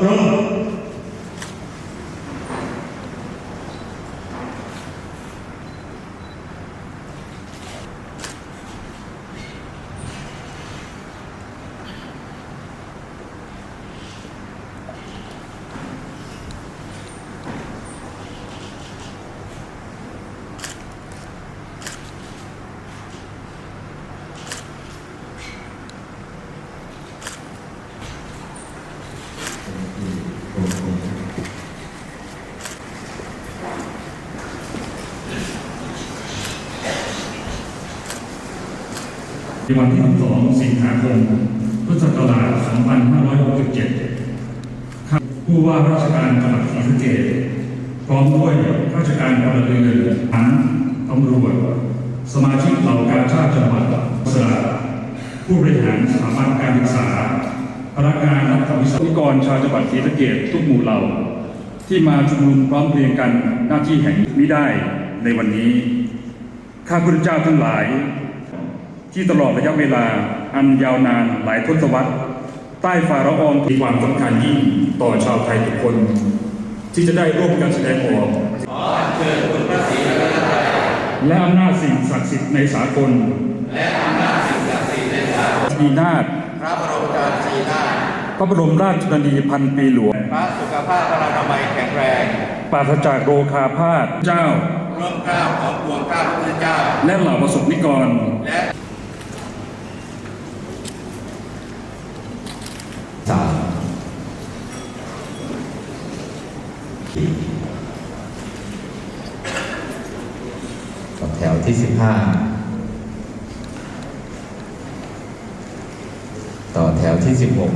ต ในวันที่ 12 สิงหาคม พุทธศักราช 2567ข้าผู้ว่าราชการจังหวัดศรีสะเกษพร้อมด้วยข้าราชการพลเรือนทหารตำรวจ สมาชิกเหล่าการชาติจังหวัดสระผู้บริหารสถาบันการศึกษา พนักงานรัฐวิศวกรชาวจังหวัดศรีสะเกษทุกหมู่เหล่า ที่มาชุมนุมพร้อมเพรียงกันหน้าที่แห่งนี้ได้ในวันนี้ ข้าพุทธเจ้าทั้งหลาย ที่ตลอดระยะเวลาอันยาวนานหลายทศวรรษ ใต้ฝ่าละอองมีความสำคัญยิ่งต่อชาวไทยทุกคน ที่จะได้ร่วมกันแสดงออกและอำนาจสิ่งศักดิ์สิทธิ์ในสากลและอำนาจสิ่งศักดิ์สิทธิ์ในสากลดีนาถพระบรมราชีนาถพระบรมราชชนนีพันปีหลวงพระสุขภาพพระอนามัยแข็งแรงปราศจากโรคาพาธเจ้าร่วมเกล้าของปวงเกล้าพระพุทธเจ้า และเหล่าประสบนิกรและ ต่อแถวที่สิบห้าต่อแถวที่สิบหก